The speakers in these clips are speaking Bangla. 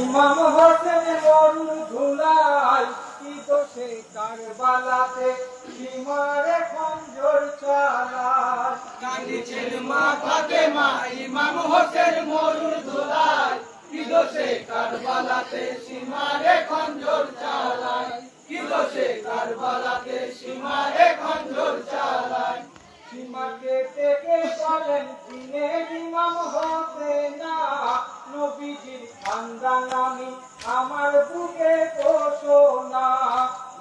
ইমাম হোসেন মরু ধুলাই কি দোষে কারবালাতে সীমারে খঞ্জর চালায়। কান্দিছেন মা ফাতেমা, ইমাম হোসেন ধুলায় কি দোষে কারবালাতে সীমারে থেকে বলেন চিনে ইমাম হোসেনা নবীজির খানদান আমি আমার বুকে না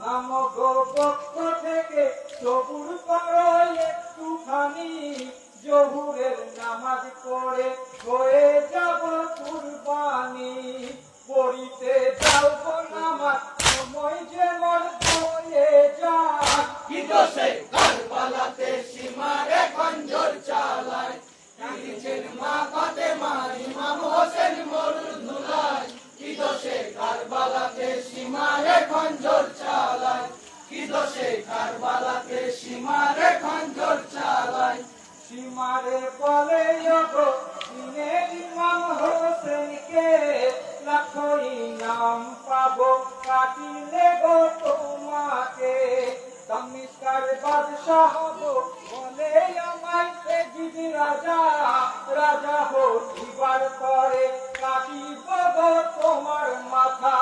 নাম পক্ষ থেকে সবুর করো একটুখানি জহুরের নামাজ পড়ে হয়ে যাব কুরবানি পড়িতে যাও নামাজ সময় যেমন হয়ে খঞ্জর চালায় কি দোষে কারবালাতে সীমারে খঞ্জর চালায় সীমারে ইমাম হোসেনকে লাখো নাম পাবো। কাটিলে গো তোমাকে তামিস্কার বাদশাহ হব বলে রাজা রাজা হইবার পরে কাটিব গো তোমার মাথা।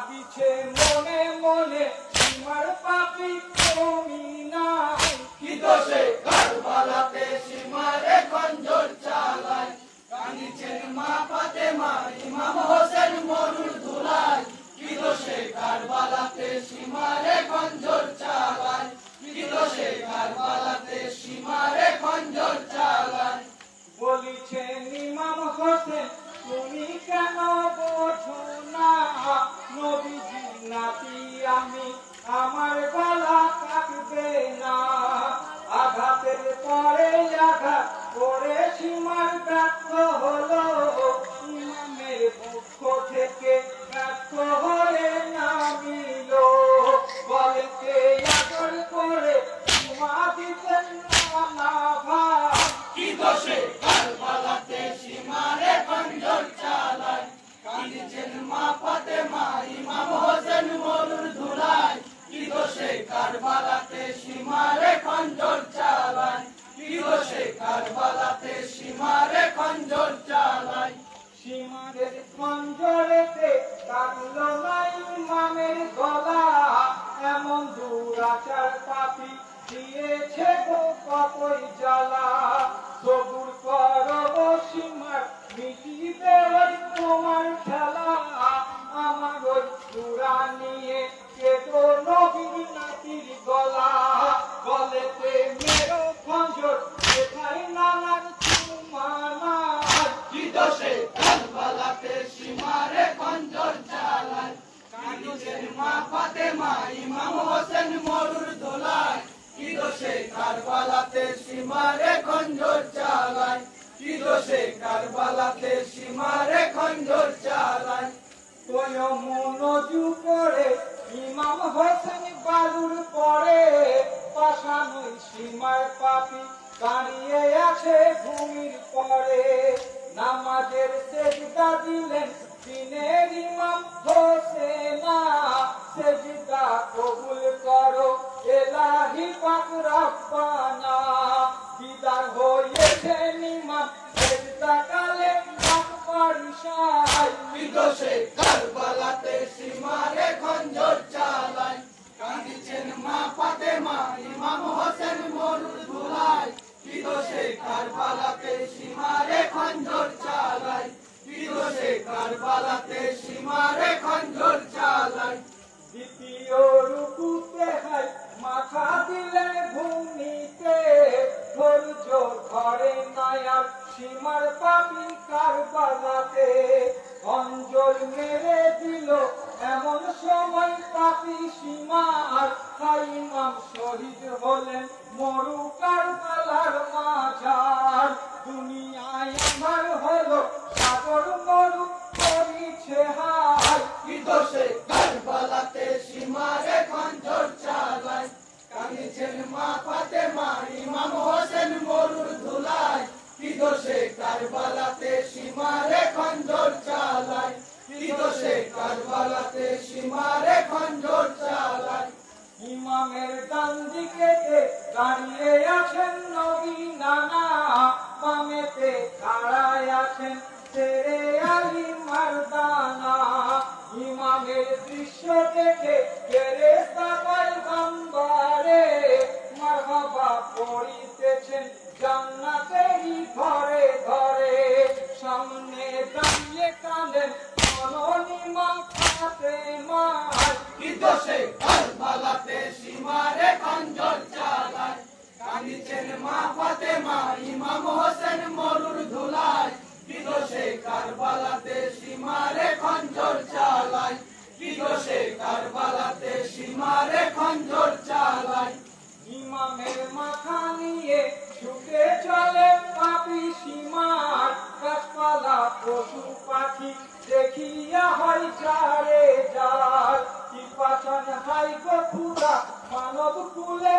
ভাবিছে মনে মনে সীমার পাপি তুমি নাই। কি দোষে? কারবালাতে সীমারে খঞ্জর চালায় কান্দিছেন মা ফাতেমা ইমাম হোসেন মরুর ধুলায় কি দোষে? কারবালাতে সীমারে খঞ্জর চালায় কি দোষে? কারবালাতে সীমারে খঞ্জর চালায় বলিছেন ইমাম হোসেন তুমি কেন বোঝো না? নবীজি নাতি আমি। কাটলো ইমাম হোসেন বালুর পরে পাশানুই সীমায় পাপি দাঁড়িয়ে আছে ভূমির পরে। নামাজের সেজদা দিলেন দিনের ইমাম সীমার পাপি কারবালাতে অঞ্জল মেরে দিল। এমন সময় পাপি সীমার ইমাম শহীদ হলেন মরু কারবালার মাঝার। দুনিয়ায় আমার হলো সাগর মরু, করিছে হায় কি দোষে? কারবালাতে সীমারে খঞ্জর চালায় ইমামের ডান দিকে দাঁড়িয়ে আছেন নবী নানা। বামেতে দাঁড়ায় আছেন ছেড়ে কাঁদিছেন মা ফাতেমা, ইমাম হোসেন মরুর ধুলায়। কি দোষে কারবালাতে সীমারে খঞ্জর চালায়। কি দোষে কারবালাতে সীমারে খঞ্জর চালায়। ইমামের মাথা নিয়ে ছুটে চলে পাপি সীমার। গাছপালা, পশু পাখি দেখিয়া হয় যারে যার। কি পাচন হাই গো মানব কুলে